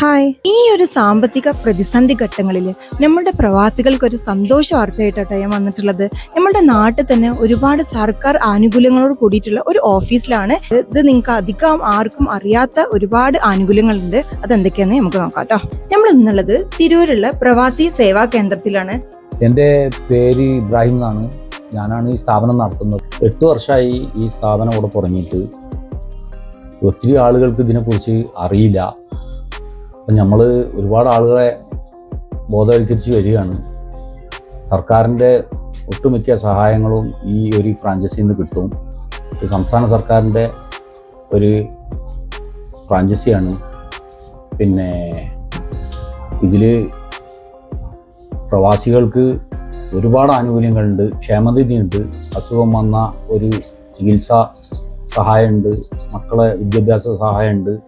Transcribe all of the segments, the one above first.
Hi. ഈ ഒരു സാമ്പത്തിക പ്രതിസന്ധി ഘട്ടങ്ങളിൽ നമ്മുടെ പ്രവാസികൾക്ക് ഒരു സന്തോഷ വാർത്തയായിട്ടോ ഞാൻ വന്നിട്ടുള്ളത്. നമ്മുടെ നാട്ടിൽ തന്നെ ഒരുപാട് സർക്കാർ ആനുകൂല്യങ്ങളോട് കൂടിയിട്ടുള്ള ഒരു ഓഫീസിലാണ്. ഇത് നിങ്ങൾക്ക് അധികം ആർക്കും അറിയാത്ത ഒരുപാട് ആനുകൂല്യങ്ങളുണ്ട്. അതെന്തൊക്കെയാന്ന് നമുക്ക് നോക്കാം കേട്ടോ നമ്മൾ ഇന്നുള്ളത് തിരൂരുള്ള പ്രവാസി സേവാ കേന്ദ്രത്തിലാണ്. എന്റെ പേര് ഇബ്രാഹിം എന്നാണ്. ഞാനാണ് ഈ സ്ഥാപനം നടത്തുന്നത്. എട്ട് വർഷമായി ഈ സ്ഥാപനം ഇവിടെ തുടങ്ങിയിട്ട്. ഒത്തിരി ആളുകൾക്ക് ഇതിനെക്കുറിച്ച് അറിയില്ല. അപ്പം നമ്മൾ ഒരുപാട് ആളുകളെ ബോധവൽക്കരിച്ച് വരികയാണ്. സർക്കാരിന്റെ ഒട്ടുമിക്ക സഹായങ്ങളും ഈ ഒരു ഫ്രാഞ്ചൈസിയിൽ നിന്ന് കിട്ടും. സംസ്ഥാന സർക്കാരിന്റെ ഒരു ഫ്രാഞ്ചൈസിയാണ് പിന്നെ ഇതിൽ പ്രവാസികൾക്ക് ഒരുപാട് ആനുകൂല്യങ്ങളുണ്ട്. ക്ഷേമനിധിയുണ്ട്. അസുഖം വന്ന ഒരു ചികിത്സ സഹായമുണ്ട്. മക്കളെ വിദ്യാഭ്യാസ സഹായമുണ്ട്.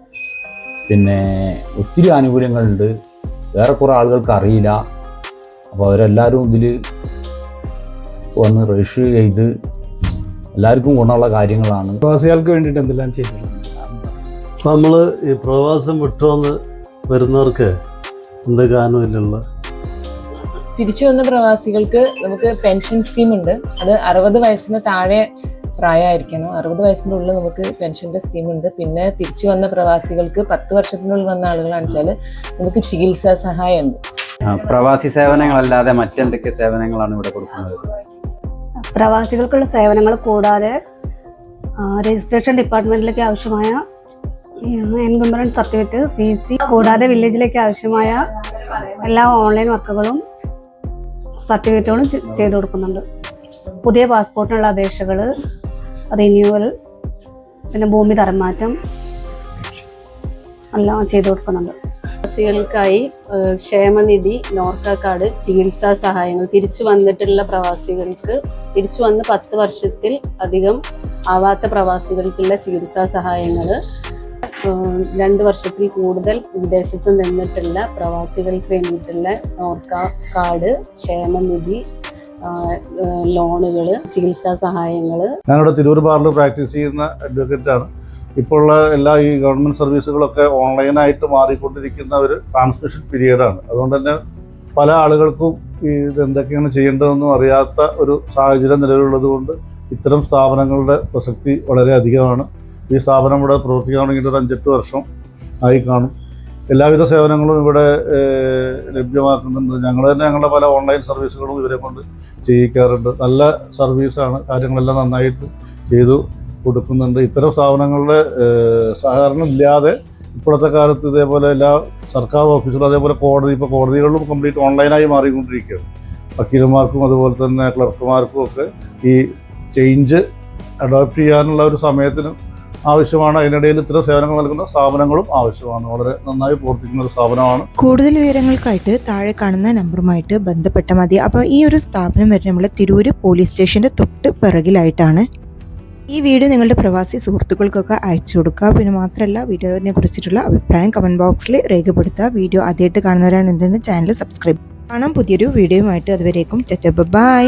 പിന്നെ ഒത്തിരി ആനുകൂല്യങ്ങളുണ്ട്. വേറെ കുറേ ആളുകൾക്ക് അറിയില്ല. അപ്പോൾ അവരെല്ലാവരും ഇതിൽ വന്ന് രജിസ്റ്റർ ചെയ്ത് എല്ലാവർക്കും ഗുണമുള്ള കാര്യങ്ങളാണ്. പ്രവാസികൾക്ക് വേണ്ടിയിട്ട് എന്തെല്ലാം ചെയ്തിട്ടുണ്ട്? നമ്മൾ ഈ പ്രവാസം വിട്ടുവന്ന് വരുന്നവർക്ക് എന്തൊക്കെ ആനുകൂല്യമുള്ള തിരിച്ചു വന്ന പ്രവാസികൾക്ക് നമുക്ക് പെൻഷൻ സ്കീം ഉണ്ട് അത് അറുപത് വയസ്സിന് താഴെ പ്രായമായിരിക്കണം അറുപത് വയസ്സിന്റെ ഉള്ളിൽ നമുക്ക് പെൻഷന്റെ സ്കീമുണ്ട്. പിന്നെ തിരിച്ചു വന്ന പ്രവാസികൾക്ക് പത്ത് വർഷത്തിനുള്ളിൽ വന്ന ആളുകളാണെന്ന് വെച്ചാൽ നമുക്ക് ചികിത്സാ സഹായമുണ്ട്. പ്രവാസി സേവനങ്ങളല്ലാതെ മറ്റെന്തൊക്കെ സേവനങ്ങളാണ് ഇവിടെ കൊടുക്കുന്നത്? പ്രവാസികൾക്കുള്ള സേവനങ്ങൾ കൂടാതെ രജിസ്ട്രേഷൻ ഡിപ്പാർട്ട്മെന്റിലേക്ക് ആവശ്യമായ എൻകംബറൻസ് സർട്ടിഫിക്കറ്റ് സി സി കൂടാതെ വില്ലേജിലേക്ക് ആവശ്യമായ എല്ലാ ഓൺലൈൻ വർക്കുകളും സർട്ടിഫിക്കറ്റുകളും ചെയ്തു കൊടുക്കുന്നുണ്ട്. പുതിയ പാസ്പോർട്ടിനുള്ള അപേക്ഷകൾ റിന്യൂവൽ പിന്നെ ഭൂമി തരംമാറ്റം എല്ലാം ചെയ്തു കൊടുക്കുന്നുണ്ട്. പ്രവാസികൾക്കായി ക്ഷേമനിധി നോർക്ക കാർഡ് ചികിത്സാ സഹായങ്ങൾ. തിരിച്ചു വന്നിട്ടുള്ള പ്രവാസികൾക്ക് തിരിച്ചു വന്ന് പത്ത് വർഷത്തിൽ അധികം ആവാത്ത പ്രവാസികൾക്കുള്ള ചികിത്സാ സഹായങ്ങൾ. രണ്ട് വർഷത്തിൽ കൂടുതൽ വിദേശത്ത് നിന്നിട്ടുള്ള പ്രവാസികൾക്ക് വേണ്ടിയിട്ടുള്ള നോർക്ക കാർഡ് ക്ഷേമനിധി ലോണുകൾ ചികിത്സാ സഹായങ്ങൾ ഞാനിവിടെ തിരൂർ ബാറിൽ പ്രാക്ടീസ് ചെയ്യുന്ന അഡ്വക്കേറ്റാണ് ഇപ്പോൾ ഉള്ള എല്ലാ ഈ ഗവൺമെന്റ് സർവീസുകളൊക്കെ ഓൺലൈനായിട്ട് മാറിക്കൊണ്ടിരിക്കുന്ന ഒരു ട്രാൻസ്മിഷൻ പീരീഡാണ് അതുകൊണ്ട് തന്നെ പല ആളുകൾക്കും ഇത് എന്തൊക്കെയാണ് ചെയ്യേണ്ടതെന്നും അറിയാത്ത ഒരു സാഹചര്യം നിലവിലുള്ളത് കൊണ്ട് ഇത്തരം സ്ഥാപനങ്ങളുടെ പ്രസക്തി വളരെ അധികമാണ്. ഈ സ്ഥാപനം ഇവിടെ പ്രവർത്തിക്കാൻ തുടങ്ങിയിട്ട് ഒരു അഞ്ചെട്ട് വർഷം ആയി കാണും. എല്ലാവിധ സേവനങ്ങളും ഇവിടെ ലഭ്യമാക്കുന്നുണ്ട്. ഞങ്ങൾ തന്നെ ഞങ്ങളുടെ പല ഓൺലൈൻ സർവീസുകളും ഇവരെ കൊണ്ട് ചെയ്യിക്കാറുണ്ട്. നല്ല സർവീസാണ്. കാര്യങ്ങളെല്ലാം നന്നായിട്ട് ചെയ്തു കൊടുക്കുന്നുണ്ട്. ഇത്തരം സ്ഥാപനങ്ങളുടെ സഹകരണം ഇല്ലാതെ ഇപ്പോഴത്തെ കാലത്ത് ഇതേപോലെ എല്ലാ സർക്കാർ ഓഫീസുകളും അതേപോലെ കോടതി ഇപ്പോൾ കോടതികളിലും കംപ്ലീറ്റ് ഓൺലൈനായി മാറിക്കൊണ്ടിരിക്കുകയാണ്. വക്കീലന്മാർക്കും അതുപോലെ തന്നെ ക്ലർക്കുമാർക്കും ഒക്കെ ഈ ചേഞ്ച് അഡോപ്റ്റ് ചെയ്യാനുള്ള ഒരു സമയത്തിന് ആവശ്യമാണ്. അതിനിടയിൽ ഇത്തരം സേവനങ്ങൾ നൽകുന്ന സ്ഥാപനങ്ങളും ആവശ്യമാണ്. വളരെ നന്നായി പ്രവർത്തിക്കുന്ന ഒരു സ്ഥാപനമാണ്. കൂടുതൽ വിവരങ്ങൾക്കായിട്ട് താഴെ കാണുന്ന നമ്പറുമായിട്ട് ബന്ധപ്പെട്ട മതി. അപ്പോൾ ഈ ഒരു സ്ഥാപനം വരെ നമ്മൾ തിരൂര് പോലീസ് സ്റ്റേഷന്റെ തൊട്ട് പിറകിലായിട്ടാണ്. ഈ വീഡിയോ നിങ്ങളുടെ പ്രവാസി സുഹൃത്തുക്കൾക്കൊക്കെ അയച്ചു കൊടുക്കുക. പിന്നെ മാത്രമല്ല വീഡിയോനെ കുറിച്ചിട്ടുള്ള അഭിപ്രായം കമന്റ് ബോക്സിൽ രേഖപ്പെടുത്തുക. വീഡിയോ ആദ്യമായിട്ട് കാണുന്നവരാണ് എന്റെ ചാനൽ സബ്സ്ക്രൈബ്. കാണാം പുതിയൊരു വീഡിയോയുമായിട്ട്. അതുവരേക്കും ചച്ച ബൈ.